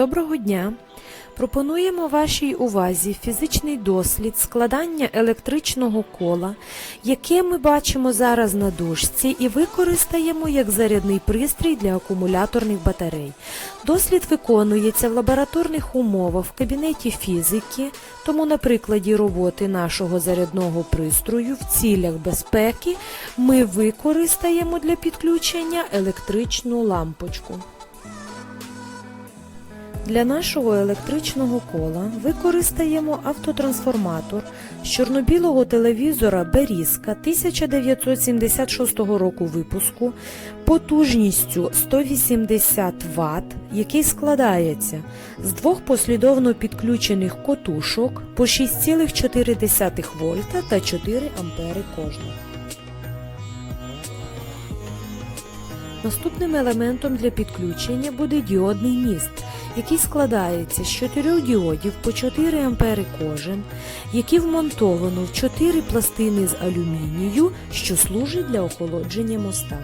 Доброго дня! Пропонуємо вашій увазі фізичний дослід складання електричного кола, яке ми бачимо зараз на дошці і використаємо як зарядний пристрій для акумуляторних батарей. Дослід виконується в лабораторних умовах в кабінеті фізики, тому на прикладі роботи нашого зарядного пристрою в цілях безпеки ми використаємо для підключення електричну лампочку. Для нашого електричного кола використаємо автотрансформатор з чорно-білого телевізора Берізка 1976 року випуску потужністю 180 Вт, який складається з двох послідовно підключених котушок по 6,4 вольта та 4 ампери кожна. Наступним елементом для підключення буде діодний міст, який складається з чотирьох діодів по 4 ампери кожен, які вмонтовано в 4 пластини з алюмінію, що служить для охолодження моста.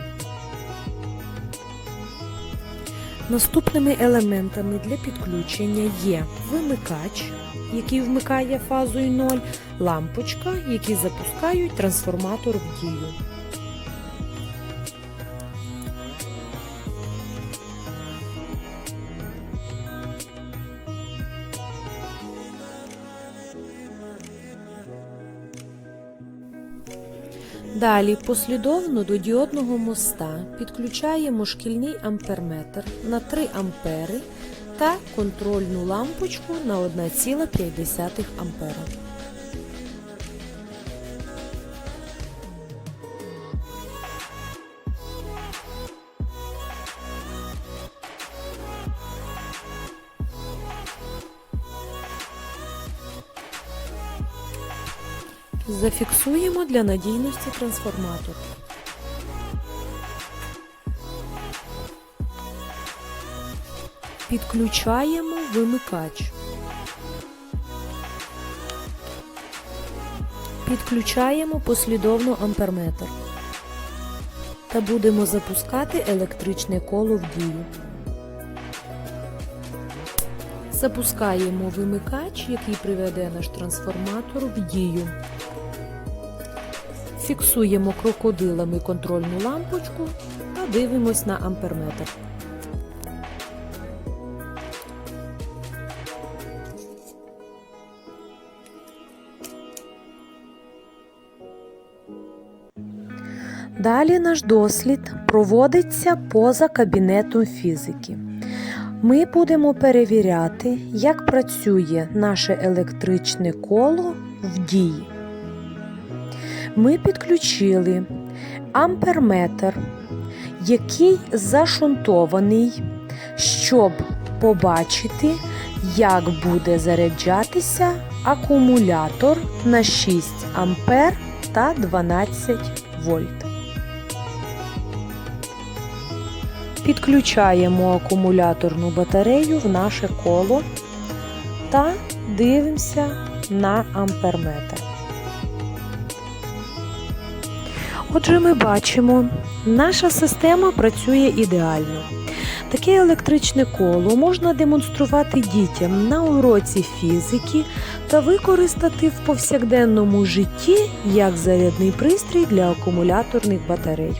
Наступними елементами для підключення є вимикач, який вмикає фазою 0, лампочка, які запускають трансформатор в дію. Далі послідовно до діодного моста підключаємо шкільний амперметр на 3 ампери та контрольну лампочку на 1,5 ампера. Зафіксуємо для надійності трансформатор. Підключаємо вимикач. Підключаємо послідовно амперметр. Та будемо запускати електричне коло в дію. Запускаємо вимикач, який приведе наш трансформатор в дію. Фіксуємо крокодилами контрольну лампочку та дивимось на амперметр. Далі наш дослід проводиться поза кабінетом фізики. Ми будемо перевіряти, як працює наше електричне коло в дії. Ми підключили амперметр, який зашунтований, щоб побачити, як буде заряджатися акумулятор на 6 ампер та 12 вольт. Підключаємо акумуляторну батарею в наше коло та дивимося на амперметр. Отже, ми бачимо, наша система працює ідеально. Таке електричне коло можна демонструвати дітям на уроці фізики та використати в повсякденному житті як зарядний пристрій для акумуляторних батарей.